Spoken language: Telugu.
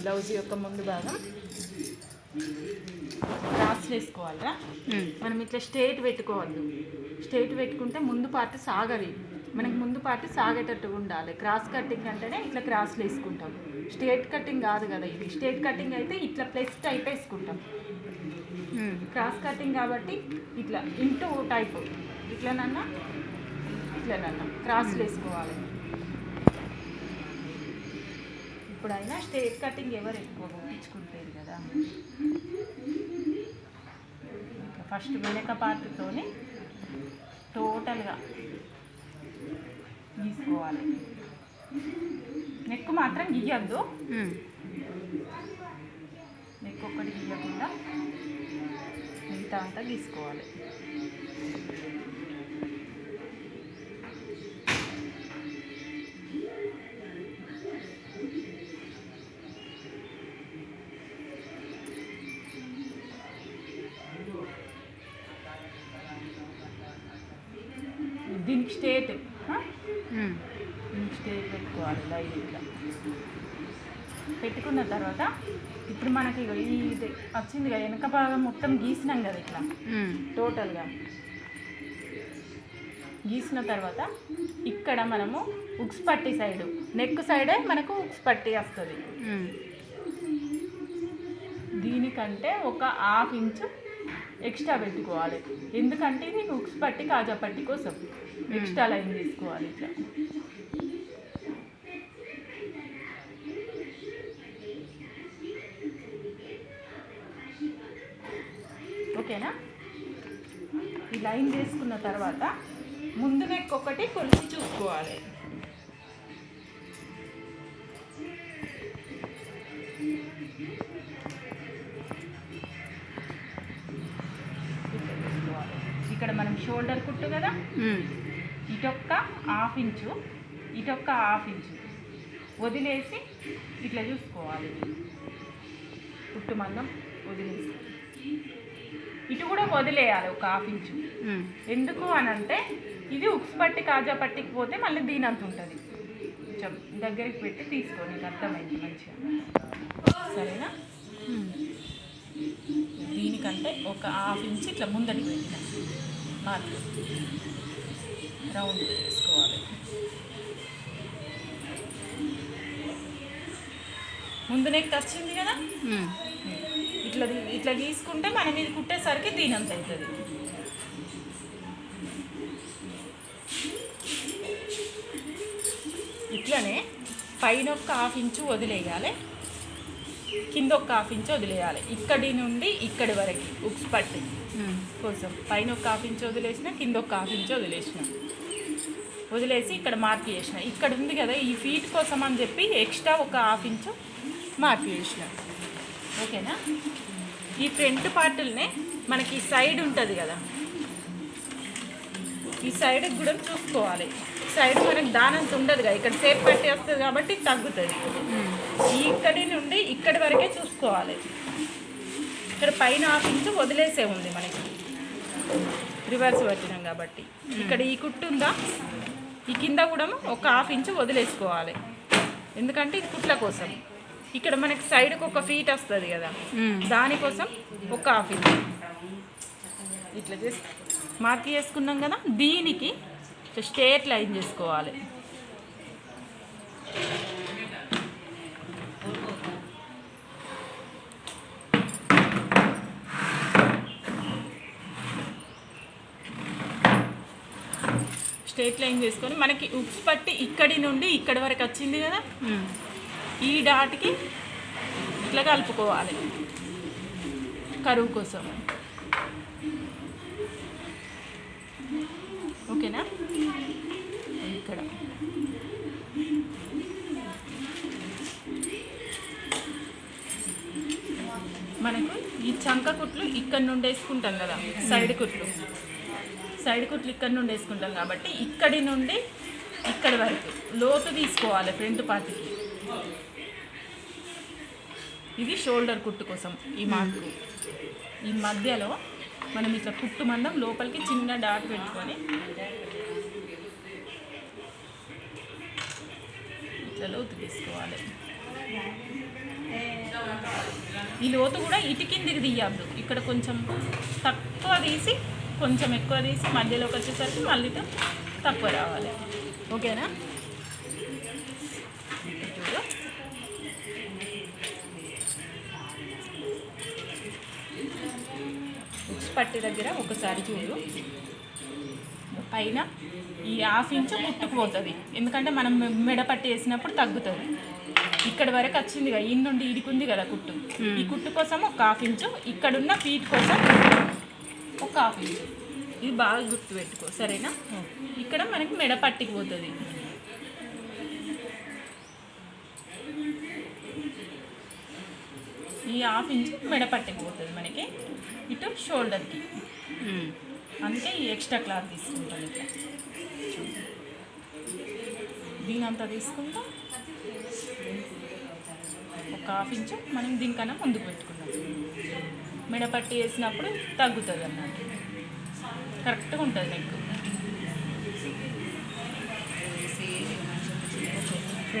బ్లౌజ్ యొక్క ముందు భాగం క్రాస్ వేసుకోవాలిరా? మనం ఇట్లా స్ట్రేట్ పెట్టుకోవద్దు. స్ట్రేట్ పెట్టుకుంటే ముందు పార్ట్ సాగది. మనకి ముందు పార్ట్ సాగేటట్టుగా ఉండాలి. క్రాస్ కటింగ్ అంటేనే ఇట్లా క్రాస్లు వేసుకుంటాం. స్ట్రేట్ కటింగ్ కాదు కదా ఇది. స్ట్రేట్ కటింగ్ అయితే ఇట్లా ప్లస్ టైప్ వేసుకుంటాం. క్రాస్ కటింగ్ కాబట్టి ఇట్లా ఇంటూ టైప్. ఇట్లనన్నా ఇట్లనన్నా. క్రాస్ వేసుకోవాలి. ఇప్పుడైనా స్ట్రేట్ కటింగ్ ఎవరు ఎక్కువ కుట్టించుకుంటారు కదా. ఇంకా ఫస్ట్ వెనక పార్ట్తోనే టోటల్గా గీసుకోవాలి నెక్ మాత్రం గీయద్దు. నెక్ ఒక్కటి గీయకుండా మిగతా అంతా గీసుకోవాలి. దీనికి స్టేట్? దీనికి స్టేట్ పెట్టుకోవాలి లైన్ ఇట్లా. పెట్టుకున్న తర్వాత ఇప్పుడు మనకి ఈ వచ్చింది కదా వెనక భాగం మొత్తం గీసినాం కదా ఇట్లా. టోటల్గా. గీసిన తర్వాత ఇక్కడ మనము ఉక్స్ పట్టి సైడ్ నెక్ సైడే మనకు ఉక్స్ పట్టి వస్తుంది. దీనికంటే ఒక హాఫ్ ఇంచు ఎక్స్ట్రా పెట్టుకోవాలి. ఎందుకంటే ఇది ఉక్స్ పట్టి కాజా పట్టి కోసం. ఎక్స్ట్రా లైన్ తీసుకోవాలి ఇట్లా. ఓకేనా? ఈ లైన్ చేసుకున్న తర్వాత ముందు నెక్ ఒకటి కొలిసి చూసుకోవాలి. షోల్డర్ కుట్టు కదా? ఇటొక్క హాఫ్ ఇంచు ఇటొక్క హాఫ్ ఇంచు. వదిలేసి ఇట్లా చూసుకోవాలి. కుట్టు మందం వదిలేసి ఇటు కూడా వదిలేయాలి ఒక హాఫ్ ఇంచు. ఎందుకు అని అంటే ఇది ఉక్స్ పట్టి కాజా పట్టికి పోతే మళ్ళీ దీని అంత ఉంటుంది. కొంచెం దగ్గరికి పెట్టి తీసుకో నీకు అర్థమైంది మంచిగా. సరేనా? దీనికంటే ఒక హాఫ్ ఇంచ్ ఇట్లా ముందటికి పెట్టిన. మార్క్ రౌండ్ వేసుకోవాలి. ముందు నెక్ వచ్చింది కదా? ఇట్లా ఇట్లా తీసుకుంటే మనం ఇది కుట్టేసరికి దీనంత అవుతుంది. ఇట్లనే పైన ఒక హాఫ్ ఇంచు వదిలేయాలి. కింద ఒక హాఫ్ ఇంచు వదిలేయాలి. ఇక్కడి నుండి ఇక్కడి వరకు ఉక్స్ పట్టి. కోసం పైన ఒక హాఫ్ ఇంచు వదిలేసిన కింద ఒక హాఫ్ ఇంచు వదిలేసిన. వదిలేసి ఇక్కడ మార్క్ చేసిన. ఇక్కడ ఉంది కదా ఈ ఫీట్ కోసం అని చెప్పి ఎక్స్ట్రా ఒక హాఫ్ ఇంచు మార్క్ చేసిన. ఓకేనా? ఈ ఫ్రంట్ పార్టులనే మనకి సైడ్ ఉంటుంది కదా. ఈ సైడ్ కూడా చూసుకోవాలి. సైడ్ మనకి దానంత ఉండదు కదా. ఇక్కడ సేప్ పెట్టి వస్తుంది కాబట్టి తగ్గుతుంది. ఈ ఇక్కడి నుండి ఇక్కడి వరకే చూసుకోవాలి. ఇక్కడ పైన హాఫ్ ఇంచు వదిలేసే ఉంది మనకి. రివర్స్ పట్టినాం కాబట్టి. ఇక్కడ ఈ కుట్టు ఉందా? ఈ కింద కూడా ఒక హాఫ్ ఇంచు వదిలేసుకోవాలి. ఎందుకంటే ఇది కుట్ల కోసం. ఇక్కడ మనకి సైడ్కి ఒక ఫీట్ వస్తుంది కదా. దానికోసం ఒక హాఫ్ ఇంచ్. ఇట్లా చేసి మార్క్ చేసుకున్నాం కదా? దీనికి స్ట్రేట్ లైన్ చేసుకోవాలి. స్ట్రేట్ లైన్ చేసుకొని మనకి ఉప్స్ పట్టి ఇక్కడి నుండి ఇక్కడి వరకు వచ్చింది కదా? ఈ డాట్కి ఇట్లా కలుపుకోవాలి. కరువు కోసం. ఓకేనా? ఇక్కడ. మనకు ఈ చంక కుట్లు ఇక్కడ నుండి వేసుకుంటాం కదా సైడ్ కుట్లు. సైడ్ కుట్లు ఇక్కడ నుండి వేసుకుంటాం కాబట్టి ఇక్కడి నుండి ఇక్కడి వరకు లోతు తీసుకోవాలి ఫ్రంట్ పార్ట్కి. ఇది షోల్డర్ కుట్టు కోసం ఈ మార్కు. ఈ మధ్యలో మనం ఇట్లా కుట్టు మందం లోపలికి చిన్న డాట్ పెట్టుకొని ఇట్లా లోతు తీసుకోవాలి. ఈ లోతు కూడా ఇటు కిందికి తీయద్దు. ఇక్కడ కొంచెం తక్కువ తీసి కొంచెం ఎక్కువ తీసి మధ్యలోకి వచ్చేసరికి మళ్ళీ తక్కువ రావాలి. ఓకేనా? పట్టి దగ్గర ఒకసారి చూడు. పైన ఈ హాఫ్ ఇంచు కుట్టుకుపోతుంది ఎందుకంటే మనం మెడ పట్టి వేసినప్పుడు తగ్గుతుంది. ఇక్కడ వరకు వచ్చింది కదా ఈ నుండి ఇడికుంది కదా కుట్టు. ఈ కుట్టు కోసం ఒక హాఫ్ ఇంచు ఇక్కడున్న ఫీట్ కోసం ఒక హాఫ్ ఇంచ్ ఇది బాగా గుర్తు పెట్టుకో సరేనా? ఇక్కడ మనకి మెడ పట్టికి పోతుంది. ఈ హాఫ్ ఇంచ్ మెడ పట్టికి పోతుంది మనకి. ఇటు షోల్డర్కి అందుకే ఈ ఎక్స్ట్రా క్లాత్ తీసుకుంటాం ఇట్లా. దీని అంతా తీసుకుంటాం. ఒక హాఫ్ ఇంచు మనం దీనికన్నా ముందుకు పెట్టుకుందాం. మిడపట్టి వేసినప్పుడు తగ్గుతుంది అన్నమాట కరెక్ట్గా ఉంటుంది నెక్.